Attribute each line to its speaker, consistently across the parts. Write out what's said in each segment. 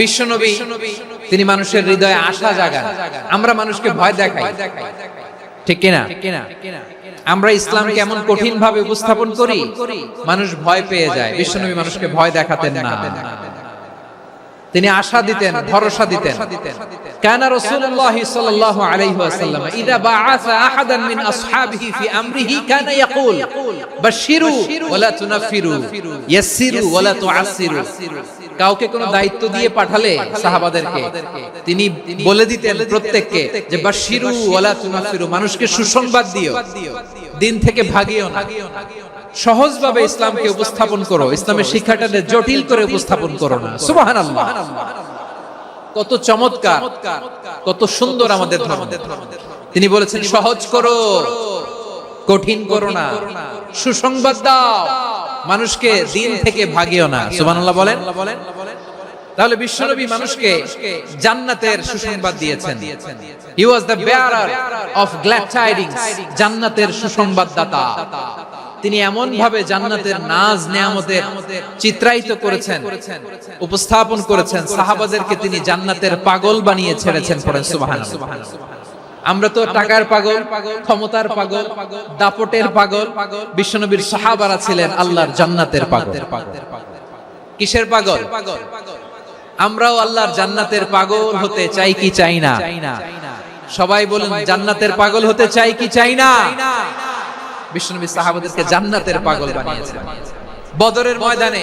Speaker 1: বিশ্বনবী, তিনি মানুষের হৃদয়ে আশা জাগান। আমরা মানুষকে ভয় দেখাই। ঠিক কিনা? আমরা ইসলামকে এমন কঠিন ভাবে উপস্থাপন করি, মানুষ ভয় পেয়ে যায়। বিশ্বনবী মানুষকে ভয় দেখাতেন না। তিনি আশা দিতেন, ভরসা দিতেন। কানা রাসূলুল্লাহ সাল্লাল্লাহু আলাইহি ওয়াসাল্লাম, ইদা বাআসা আহাদান মিন আসহাবিহি ফি আমরিহি কানা ইয়াকুল বাশিরু ওয়া লা তুনাফিরু ইয়াসসিরু ওয়া লা তুআসসিরু। কাউকে কোনো দায়িত্ব দিয়ে পাঠালে সাহাবাদেরকে। তিনি বলে দিতেন প্রত্যেককে যে বাশিরু ওয়ালা তুনাফিরু মানুষকে সুসংবাদ দিও। দিন থেকে ভাগিও না। সহজভাবে ইসলামকে উপস্থাপন করো। ইসলামের শিক্ষাটাকে জটিল করে উপস্থাপন করো না। সুবহানাল্লাহ। কত চমৎকার। কত সুন্দর আমাদের ধর্ম। তিনি বলেছেন সহজ করো। কঠিন করো না। সুসংবাদ দাও। মানুষকে দিন থেকে ভাগিও না। সুবহানাল্লাহ বলেন। তাহলে বিশ্বনবী মানুষকে জান্নাতের সুসংবাদ দিয়েছেন। He was the bearer of glad tidings জান্নাতের তিনি এমন ভাবে জান্নাতের নাজ নেয়ামতের চিত্রায়িত করেছেন, উপস্থাপন করেছেন। সাহাবাদেরকে তিনি জান্নাতের পাগল বানিয়ে ছেড়েছেন পড়েন, সুবহানাল্লাহ। আমরা তো টাকার পাগল ক্ষমতার পাগল দাপটের পাগল বিশ্বনবীর সাহাবারা ছিলেন আল্লাহর জান্নাতের পাগল। কিসের পাগল? আমরাও আল্লাহর জান্নাতের পাগল হতে চাই কি চাই না? সবাই বলুন জান্নাতের পাগল হতে চাই কি চাই না? বিশ্বনবী সাহাবাদেরকে জান্নাতের পাগল বানিয়েছেন। বদরের ময়দানে।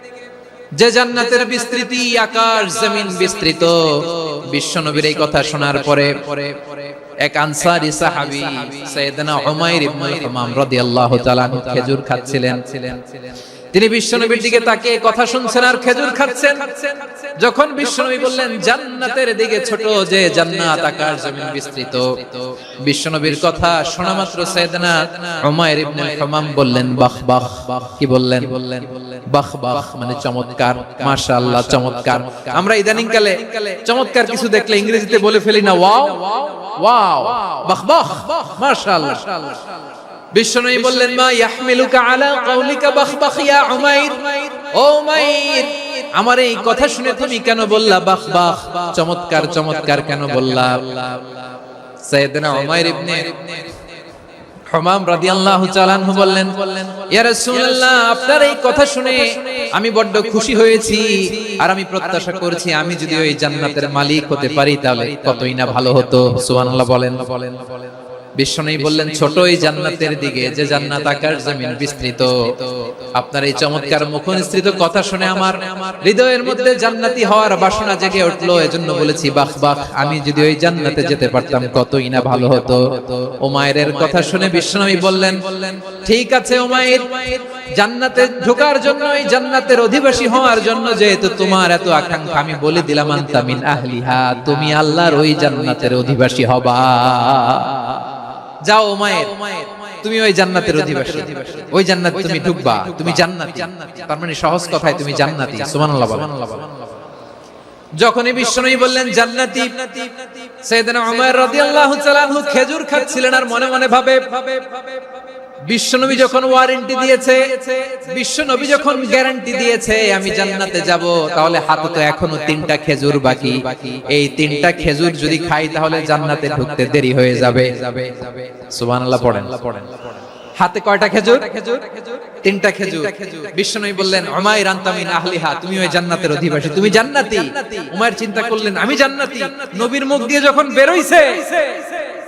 Speaker 1: যে জান্নাতের বিস্তৃতি আকাশ, জমিন বিস্তৃত। বিশ্বনবীর এই কথা শোনার পরে এক আনসারি সাহাবী সাইয়েদনা উমাইর ইবনে হামাম রাদিয়াল্লাহু তাআলা খেজুর খাচ্ছিলেন। তিনি বিশ্বনবীর দিকে তাকিয়ে কথা শুনছেন আর খেজুর খাচ্ছেন। যখন বিশ্বনবী বললেন, জান্নাতের দিকে ছোট যে জান্নাত আকাশ জমিন বিস্তৃত। বিশ্বনবীর কথা শোনা মাত্র সাইয়েদনা উমাইর ইবনে হামাম বললেন, বাহ বাহ। কি বললেন? বললেন বাহ বাহ। মানে চমৎকার। মাশাআল্লাহ, চমৎকার। আমরা ইদানিং কালে চমৎকার কিছু দেখলে ইংরেজিতে বলে ফেলি না, ওয়াও ওয়াও। বাহ বাহ। মাশাআল্লাহ। বিশ্বনবী বললেন, মা ইয়াহমিলুকা আলা কাউলিকা বাখবাখ ইয়া উমাইর? ও উমাইর, আমার এই কথা শুনে তুমি কেন বললা বাখ বাখ চমৎকার চমৎকার কেন বললা? সাইয়েদনা উমাইর ইবনে হমাম রাদিয়াল্লাহু তাআলা আনহু বললেন, ইয়া রাসূলুল্লাহ, আপনার এই কথা শুনে আমি বড্ড খুশি হয়েছি। আর আমি প্রত্যাশা করেছি আমি যদি ওই জান্নাতের মালিক হতে পারি তাহলে কতই না ভালো হতো। সুবহানাল্লাহ বলেন। বিশ্বনবী বললেন ছোট এই জান্নাতের দিকে যে জান্নাত আকার জমিন বিস্তৃত আপনার এই চমৎকার মুখনিসৃত কথা শুনে আমার হৃদয়ের মধ্যে জান্নাতি হওয়ার বাসনা জেগে উঠল। এজন্য বলেছি বাহ বাহ আমি যদি ওই জান্নাতে যেতে পারতাম কতই না ভালো হতো। ওমায়ের কথা শুনে বিশ্বনবী বললেন ঠিক আছে ওমায়ের জান্নাতে ঢোকার জন্য এই জান্নাতের অধিবাসী হওয়ার জন্য যেহেতু তোমার এত আকাঙ্ক্ষা আমি বলে দিলাম আন্তামিন আহলিহা তুমি আল্লাহর ওই জান্নাতের অধিবাসী হবা যাও মায়ের তুমি ওই জান্নাতের অধিবাসী। ওই জান্নাত তুমি ঢুকবা, তুমি জান্নাতি। তার মানে সহজ কথায় তুমি জান্নাতি, সুবহানাল্লাহ যখনই বিশ্বনবী বললেন, জান্নাতি। সাইয়েদনা উমর রাদিয়াল্লাহু তাআলা খেজুর খাচ্ছিলেন আর মনে মনে ভাবে বিশ্বনবী যখন ওয়ারেন্টি দিয়েছে, বিশ্বনবী যখন গ্যারান্টি দিয়েছে, আমি জান্নাতে যাব, তাহলে হাতে তো এখনও তিনটা খেজুর বাকি। এই তিনটা খেজুর যদি খাই, তাহলে জান্নাতে ঢুকতে দেরি হয়ে যাবে। সুবহানাল্লাহ পড়েন। হাতে কয়টা খেজুর? তিনটা খেজুর। বিশ্বনবী বললেন, উমাইর আনতামিন আহলিহা, তুমি ওই জান্নাতের অধিবাসী, তুমি জান্নাতি। উমাইর চিন্তা করলেন, আমি জান্নাতি। নবীর মুখ দিয়ে যখন বেরোইছে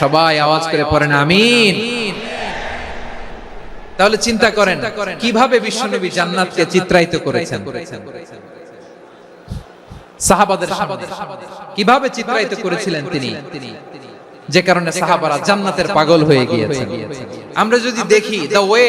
Speaker 1: সবাই আওয়াজ করে পড়েন, আমিন। তাহলে চিন্তা করেন, কীভাবে বিশ্বনবী জান্নাতকে চিত্রায়িত করেছেন? সাহাবাদের কীভাবে চিত্রায়িত করেছিলেন তিনি? যে কারণে সাহাবারা জান্নাতের পাগল হয়ে গিয়েছে আমরা যদি দেখি the way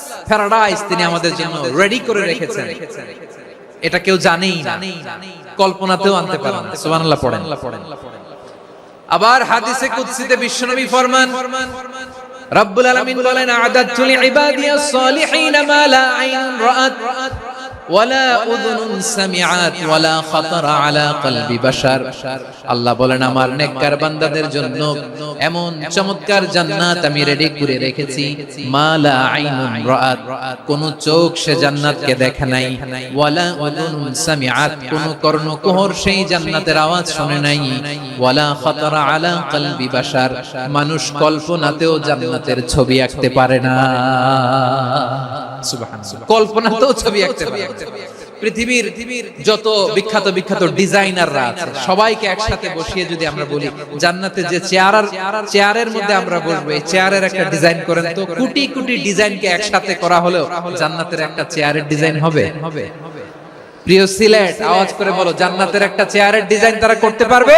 Speaker 1: paradise তিনি আমাদের জন্য রেডি করে রেখেছেন। এটা কেউ জানেই না। কল্পনাতেও আনতে পারেন সুবহানাল্লাহ পড়েন। আবার হাদিসে কুদসিতে বিশ্বনবী ফরমান, রব্বুল আলামিন বলেন আদাতুল ইবাদিয়াস সালিহিন মা লা আইন রাআত। আল্লাহ বলেন, আমার নেককার বান্দাদের জন্য এমন চমৎকার জান্নাত আমি রেডি করে রেখেছি। মা লা আইনুন রাআত। কোন চোখ সে জান্নাতকে দেখে নাই। ওয়ালা উযুনুন সামিআত। কোন কর্ণকুহর সেই জান্নাতের আওয়াজ শুনে নাই। ওয়ালা খাতারা আলা কলবি বাশার। মানুষ কল্পনাতেও জান্নাতের ছবি আঁকতে পারে না। সুবহানাল্লাহ। কল্পনাতেও ছবি আঁকতে পৃথিবীর যত বিখ্যাত বিখ্যাত ডিজাইনাররা আছে সবাইকে একসাথে বসিয়ে যদি আমরা বলি জান্নাতে যে চেয়ার চেয়ারের মধ্যে আমরা বসবো এই চেয়ারের একটা ডিজাইন করেন তো কোটি কোটি ডিজাইনকে একসাথে করা হলেও জান্নাতের একটা চেয়ারের ডিজাইন হবে। প্রিয় সিলেট আওয়াজ করে বলো জান্নাতের একটা চেয়ারের ডিজাইন তারা করতে পারবে।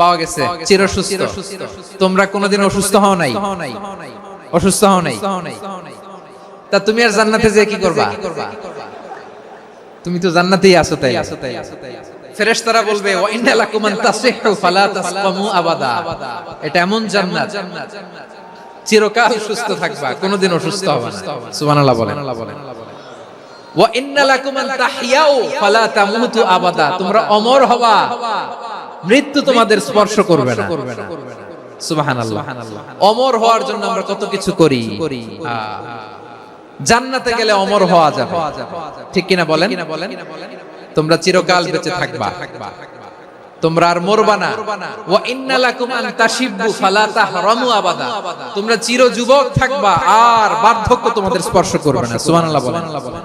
Speaker 1: পাওয়া গেছে। চির সুস্থ তোমরা কোনোদিন অসুস্থ হও নাই। অসুস্থ হও নাই। তা তুমি আর জান্নাতে যে কি করবা? তুমি তো জান্নাতেই আছো তাই। ফেরেশতারা বলবে ওয়া ইন্না লাকুম আন তাসিহু, ফালা তাসকামু আবাদা। এটা এমন জান্নাত। চিরকাল সুস্থ থাকবা, কোনোদিন অসুস্থ হবে না। সুবহানাল্লাহ বলেন। ওয়া ইন্না লাকুম আন তাহইয়াউ ফালা তামুতু আবাদা। তোমরা অমর হবা। মৃত্যু তোমাদের স্পর্শ করবে না। অমর হওয়ার জন্য আমরা কত কিছু করি। জান্নাতে গেলে অমর হওয়া যাবে। ঠিক কিনা বলেন? তোমরা চিরকাল বেঁচে থাকবা। তোমরা আর মরবা না। ওয়া ইন্না লাকুম আন তাশিব্বু আবাদা। তোমরা চির যুবক থাকবা, আর বার্ধক্য তোমাদের স্পর্শ করবে না। সুবহানাল্লাহ বলেন।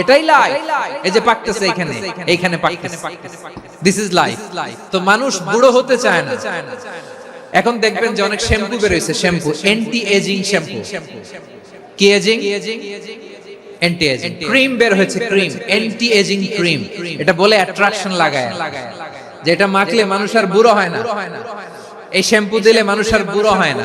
Speaker 1: এটাই লাইফ এই যে পাকতেছে এখানে এইখানে পাকতেছে দিস ইজ লাইফ তো মানুষ বুড়ো হতে চায় না। এখন দেখবেন যে অনেক শ্যাম্পু বেরোইছে। শ্যাম্পু অ্যান্টি এজিং শ্যাম্পু কি এজিং অ্যান্টি এজিং ক্রিম বের হয়েছে ক্রিম অ্যান্টি এজিং ক্রিম এটা বলে অ্যাট্রাকশন লাগায়। যেটা মাখলে মানুষ আর বুড়ো হয় না। এই শ্যাম্পু দিলে মানুষ আর বুড়ো হয় না।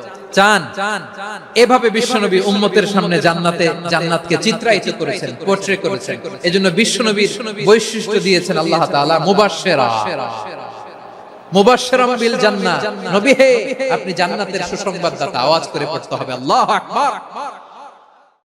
Speaker 1: চান। এভাবে বিশ্বনবী উম্মতের সামনে জান্নাতে জান্নাতকে চিত্রায়িত করেছেন পোট্রে করেছেন। এজন্য বিশ্বনবীর বৈশিষ্ট্য দিয়েছেন আল্লাহ তাআলা মুবাশশিরা। মুবাশশিরাম বিল জান্নাহ। নবী হে, আপনি জান্নাতের সুসংবাদদাতা, আওয়াজ করে পড়তে হবে। আল্লাহু আকবার।